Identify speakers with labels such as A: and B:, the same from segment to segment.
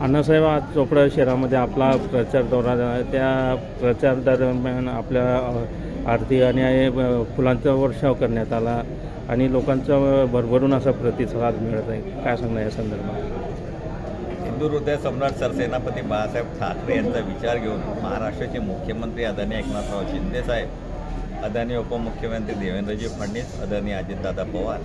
A: अण्णासाहेब आज चोपडा शहरामध्ये आपला प्रचार दौरा त्या प्रचार दरम्यान आपल्या आरती आणि फुलांचा वर्षाव करण्यात आला आणि लोकांचा भरभरून असा प्रतिसाद मिळत आहे. काय सांगणार या संदर्भात?
B: हिंदू हृदय सम्राट सरसेनापती बाळासाहेब ठाकरे यांचा विचार घेऊन महाराष्ट्राचे मुख्यमंत्री आदरणीय एकनाथराव शिंदे साहेब आदरणीय उपमुख्यमंत्री देवेंद्रजी फडणवीस आदरणीय अजितदादा पवार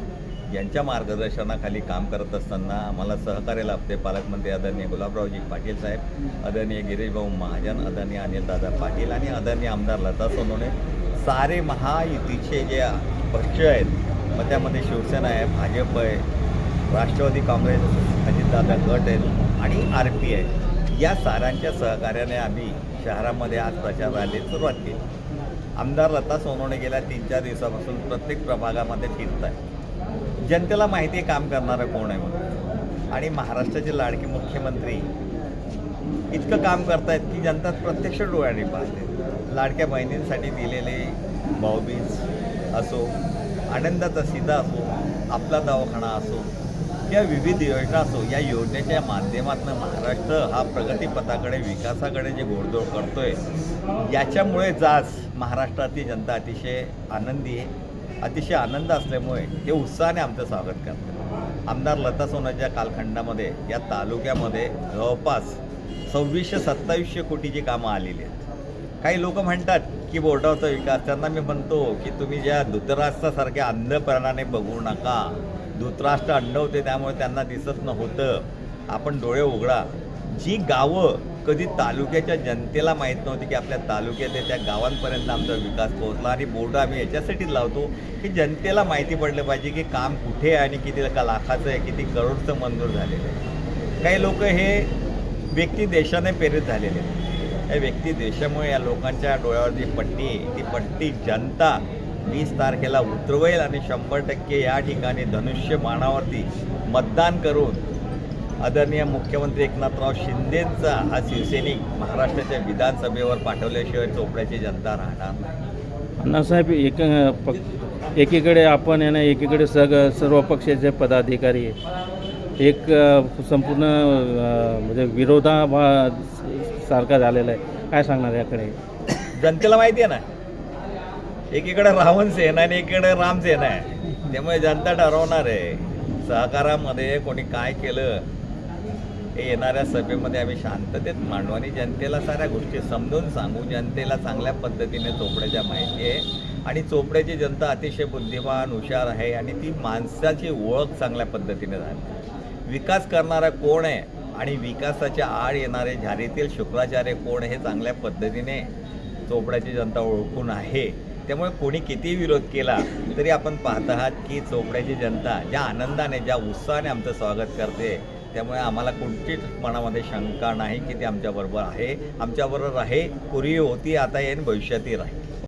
B: यांच्या मार्गदर्शनाखाली काम करत असताना आम्हाला सहकार्य लाभते. पालकमंत्री आदरणीय गुलाबरावजी पाटील साहेब आदरणीय गिरीशभाऊ महाजन आदरणीय अनिलदादा पाटील आणि आदरणीय आमदार लता सोनवणे. सारे महायुतीचे जे पक्ष आहेत मग त्यामध्ये शिवसेना आहे भाजप आहे राष्ट्रवादी काँग्रेस अजितदादा गट आहेत आणि आर पी आहे. या साऱ्यांच्या सहकार्याने आम्ही शहरामध्ये आज प्रचार रॅलीत सुरुवात केली. आमदार लता सोनवणे गेल्या तीन चार दिवसापासून प्रत्येक प्रभागामध्ये फिरत आहे जनतेला माहिती आहे काम करणारं कोण आहे म्हणून. आणि महाराष्ट्राचे लाडके मुख्यमंत्री इतकं काम करतायत की जनता प्रत्यक्ष डोळ्याने पाहते. लाडक्या बहिणींसाठी दिलेले भाऊबीज असो आनंदाचा सीधा असो आपला दवाखाना असो किंवा विविध योजना असो या योजनेच्या माध्यमातून महाराष्ट्र हा प्रगतीपथाकडे विकासाकडे जे घोडदौड करतोय याच्यामुळे आज महाराष्ट्रातील जनता अतिशय आनंदी आहे. अतिशय आनंद असल्यामुळे ते उत्साहाने आमचं स्वागत करतात. आमदार लता सोनाच्या कालखंडामध्ये या तालुक्यामध्ये जवळपास सव्वीसशे सत्तावीसशे कोटीची कामं आलेली आहेत. काही लोक म्हणतात की बोर्डावचा विकास त्यांना मी म्हणतो की तुम्ही ज्या धृतराष्ट्रासारख्या अंधपणाने बघू नका धृतराष्ट्र अंड होते त्यामुळे त्यांना दिसत नव्हतं. आपण डोळे उघडा. जी गावं कधी तालुक्याच्या जनतेला माहीत नव्हती की आपल्या तालुक्यात त्या गावांपर्यंत आमचा विकास पोहोचला आणि बोर्ड आम्ही याच्यासाठीच लावतो की जनतेला माहिती पडलं पाहिजे की काम कुठे आहे आणि किती का लाखाचं आहे किती करोडचं मंजूर झालेलं आहे. काही लोक हे व्यक्ती देशाने प्रेरित झालेले आहेत. या व्यक्ती देशामुळे या लोकांच्या डोळ्यावर जी पट्टी आहे ती पट्टी जनता वीस तारखेला उतरवेल आणि शंभर टक्के या ठिकाणी धनुष्य बाणावरती मतदान करून आदरणीय मुख्यमंत्री एकनाथराव शिंदेचा हा शिवसैनिक महाराष्ट्राच्या विधानसभेवर पाठवल्याशिवाय चोपड्याची जनता राहणार नाही.
A: अण्णासाहेब एक पक एकीकडे आपण आहे ना एकीकडे सग सर्व पक्षाचे पदाधिकारी. एक संपूर्ण म्हणजे विरोधा सारखा झालेला आहे. काय सांगणार याकडे?
B: जनतेला माहिती आहे ना? एकीकडे रावण सेना आणि एकीकडे राम सेना आहे. त्यामुळे जनता ठरवणार आहे. सहकारामध्ये कोणी काय केलं येणाऱ्या सभेमध्ये आम्ही शांततेत मांडू आणि जनतेला साऱ्या गोष्टी समजून सांगू. जनतेला चांगल्या पद्धतीने चोपड्याच्या माहिती आहे. आणि चोपड्याची जनता अतिशय बुद्धिमान हुशार आहे आणि ती माणसाची ओळख चांगल्या पद्धतीने झाली. विकास करणारा कोण आहे आणि विकासाच्या आड येणारे झारीतील शुक्राचार्य कोण हे चांगल्या पद्धतीने चोपड्याची जनता ओळखून आहे. त्यामुळे कोणी किती विरोध केला तरी आपण पाहत आहात की चोपड्याची जनता ज्या आनंदाने ज्या उत्साहाने आमचं स्वागत करते त्यामुळे आम्हाला कोणतीच मनामध्ये शंका नाही की ती आमच्याबरोबर आहे. आमच्याबरोबर आहे पूर्वी होती आता येईन भविष्यातही राहील